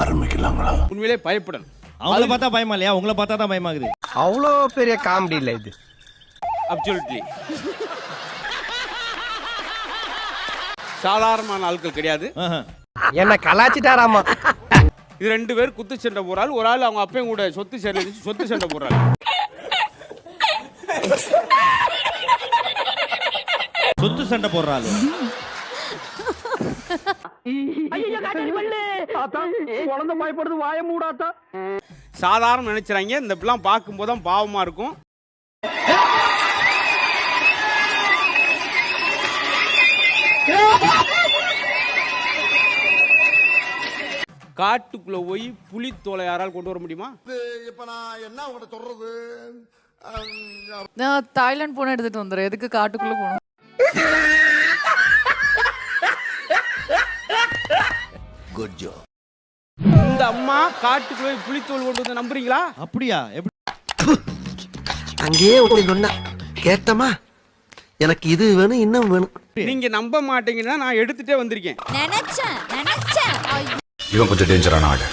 ஆரம்பிக்கலாங்களா? உண்மையிலே பயப்படணும். அவங்கள பார்த்தா பயமா இல்லையா? உங்களை பார்த்தா தான் பயமாகுது. அவ்வளோ பெரிய காமெடி இல்லை இது. அப்சல்யூட்லி சாதாரணமான ஆட்கள் கிடையாது. ஆஹா. என்ன கலாச்சிட்டாராமா? இது ரெண்டு பேர் குத்து சண்டை போறாள் ஒரு ஆள் அவங்க அப்பையும் கூட சொத்து சண்டை சொத்து சண்டை போடுறாள். சொத்து சண்டை போடுறாள். சாதாரண நினைச்சுறாங்க. இந்த இப்பெல்லாம் பார்க்கும்போது தான் பாவமா இருக்கும். காட்டுக்குள்ள போய் புலி தோலை யாரால் கொண்டு வர முடியுமா? நான் தாய்லாந்து போன எடுத்துட்டு வந்துடுறேன். எதுக்கு காட்டுக்குள்ள போகணும்? குட் ஜோ இந்த அம்மா காட்டுக்குள்ள போய் புலித்தோல் கொண்டு வந்து நம்புறீங்களா? அப்படியா? எப்படி? அங்கேயே ஒருத்தன் சொன்னா கேட்டமா எனக்கு இது வேணும் இன்னும் வேணும். நீங்க நம்ப மாட்டீங்கன்னா நான் எடுத்துட்டே வந்திருக்கேன். நினைச்சேன் நினைச்சேன். இவன் கொஞ்சம் டேஞ்சரான ஆளு.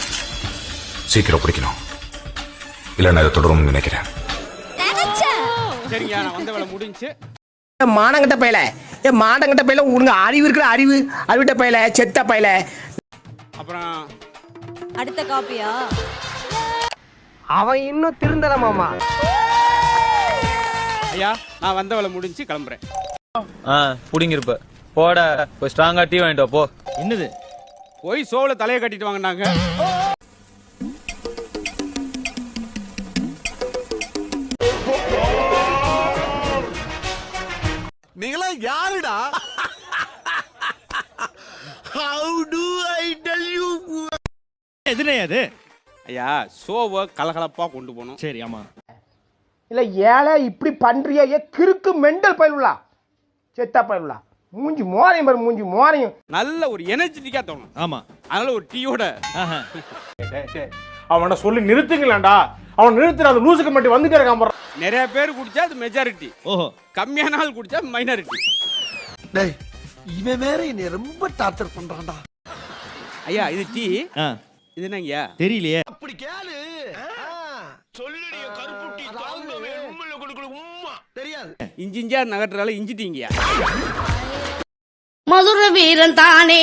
சீக்கிரம் பிடிக்கணும். இல்ல நான் இதை தொடரும்னு நினைக்கிறேன். நினைச்சேன். சரிங்க நான் வந்த வேலை முடிஞ்சு. மானங்கிட்ட பையல ஏ மானங்கிட்ட பையல உனக்கு அறிவு இருக்கிற அறிவு அறிவிட்ட பையல செத்த பையல. அப்புறம் அடுத்த காப்பியா? அவன் இன்னும் திருந்தல மாமா. ஐயா நான் வந்த வேலை முடிஞ்சு கிளம்புறேன். ஆ புடிங்கிருப்ப. போட போய் ஸ்ட்ராங்கா டீ வாங்கிட்டு வா, போ. என்னது? போய் சோல தலையை கட்டிட்டு வாங்கினாங்க நீங்களா யாருடா? எதுனே அது? ஐயா சோவை கலகலப்பா கொண்டு போகணும். சரி ஆமா. இல்ல ஏழை இப்படி பண்றியே ஏ கிறுக்கு மெண்டல் பயிலுலா செத்த பயிலுலா மூஞ்சி மோரையும் பாரு மூஞ்சி மோரையும். நல்ல ஒரு எனர்ஜெட்டிக்கா தோணும். ஆமா. அதனால ஒரு டீயோட. அவனை சொல்லி நிறுத்துங்களேன்டா. அவன் நிறுத்துற அந்த லூசுக்கு மட்டும் வந்துட்டே இருக்கான் பாரு. நிறைய பேர் குடிச்சா அது மெஜாரிட்டி ஓஹோ. கம்மியான ஆள் குடிச்சா மைனாரிட்டி டேய் இவன் வேற என்னை ரொம்ப டார்ச்சர் பண்றான்டா. ஐயா இது டீ ஆ. இது என்னங்கய்யா தெரியலையே. அப்படி கேளு. சொல்லுடைய கருப்புட்டி தாங்கவே உண்மையில கொடுக்கல உம்மா. தெரியாது. இஞ்சி இஞ்சியா நகட்டுறால இஞ்சி டீங்கய்யா மதுர வீரன் தானே.